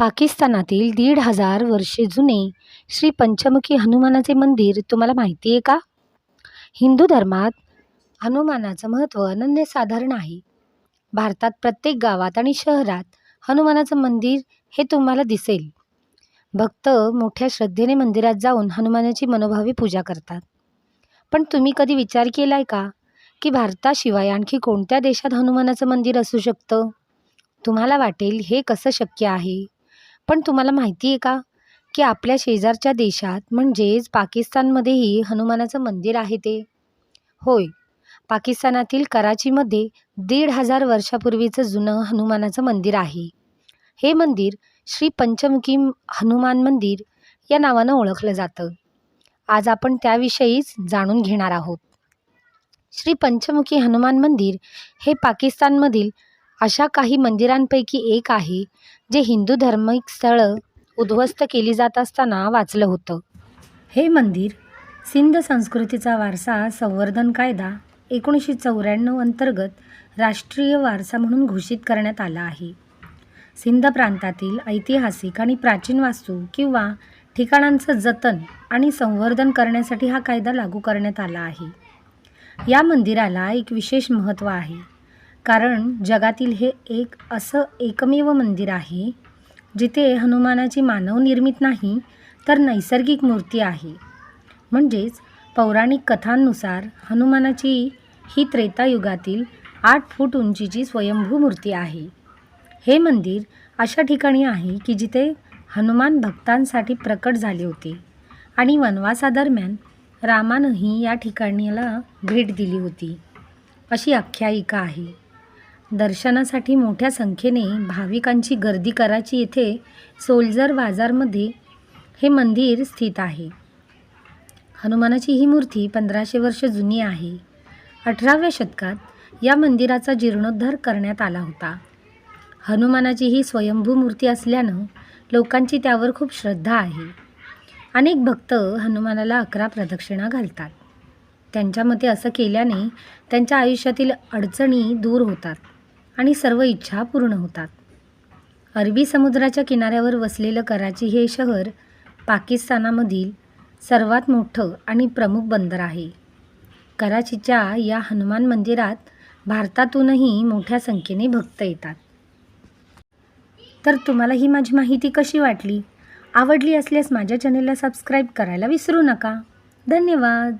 पाकिस्तानातील दीड हजार वर्षे जुने श्री पंचमुखी हनुमानाचे मंदिर तुम्हाला माहिती आहे का? हिंदू धर्मात हनुमानाचं महत्त्व अनन्यसाधारण आहे. भारतात प्रत्येक गावात आणि शहरात हनुमानाचं मंदिर हे तुम्हाला दिसेल. भक्त मोठ्या श्रद्धेने मंदिरात जाऊन हनुमानाची मनोभावी पूजा करतात. पण तुम्ही कधी विचार केला आहे का की भारताशिवाय आणखी कोणत्या देशात हनुमानाचं मंदिर असू शकतं? तुम्हाला वाटेल हे कसं शक्य आहे? पण तुम्हाला माहिती आहे का? की आपल्या शेजारच्या देशात म्हणजेच पाकिस्तानमध्येही हनुमानाचं मंदिर आहे ते. होय पाकिस्तानातील कराचीमध्ये दीड हजार वर्षापूर्वीचं जुनं हनुमानाचं मंदिर आहे. हे मंदिर श्री पंचमुखी हनुमान मंदिर या नावानं ओळखलं जातं. आज आपण त्याविषयीच जाणून घेणार आहोत. श्री पंचमुखी हनुमान मंदिर हे पाकिस्तानमधील अशा काही मंदिरांपैकी एक आहे जे हिंदू धार्मिक स्थळं उद्ध्वस्त केली जात असताना वाचलं होतं. हे मंदिर सिंध संस्कृतीचा वारसा संवर्धन कायदा एकोणीसशे चौऱ्याण्णव अंतर्गत राष्ट्रीय वारसा म्हणून घोषित करण्यात आला आहे. सिंध प्रांतातील ऐतिहासिक आणि प्राचीन वास्तू किंवा ठिकाणांचं जतन आणि संवर्धन करण्यासाठी हा कायदा लागू करण्यात आला आहे. या मंदिराला एक विशेष महत्त्व आहे. कारण जगातील हे एक असं एकमेव मंदिर आहे जिथे हनुमानाची मानवनिर्मित नाही तर नैसर्गिक मूर्ती आहे. म्हणजेच पौराणिक कथांनुसार हनुमानाची ही त्रेतायुगातील आठ फूट उंचीची स्वयंभू मूर्ती आहे. हे मंदिर अशा ठिकाणी आहे की जिथे हनुमान भक्तांसाठी प्रकट झाले होते आणि वनवासादरम्यान रामानंही या ठिकाणीला भेट दिली होती. अशी आख्यायिका आहे. दर्शनासाठी मोठ्या संख्येने भाविकांची गर्दी कराची येथे सोल्जर बाजारमध्ये हे मंदिर स्थित आहे. हनुमानाची ही मूर्ती पंधराशे वर्ष जुनी आहे. अठराव्या शतकात या मंदिराचा जीर्णोद्धार करण्यात आला होता. हनुमानाची ही स्वयंभू मूर्ती असल्यानं लोकांची त्यावर खूप श्रद्धा आहे. अनेक भक्त हनुमानाला अकरा प्रदक्षिणा घालतात. त्यांच्या मते असं केल्याने त्यांच्या आयुष्यातील अडचणी दूर होतात. आणि सर्व इच्छा पूर्ण होतात. अरबी समुद्राच्या किनाऱ्यावर वसलेलं कराची हे शहर पाकिस्तानामधील सर्वात मोठं आणि प्रमुख बंदर आहे. कराचीच्या या हनुमान मंदिरात भारतातूनही मोठ्या संख्येने भक्त येतात. तर तुम्हाला ही माझी माहिती कशी वाटली? आवडली असल्यास माझ्या चॅनेलला सबस्क्राईब करायला विसरू नका. धन्यवाद.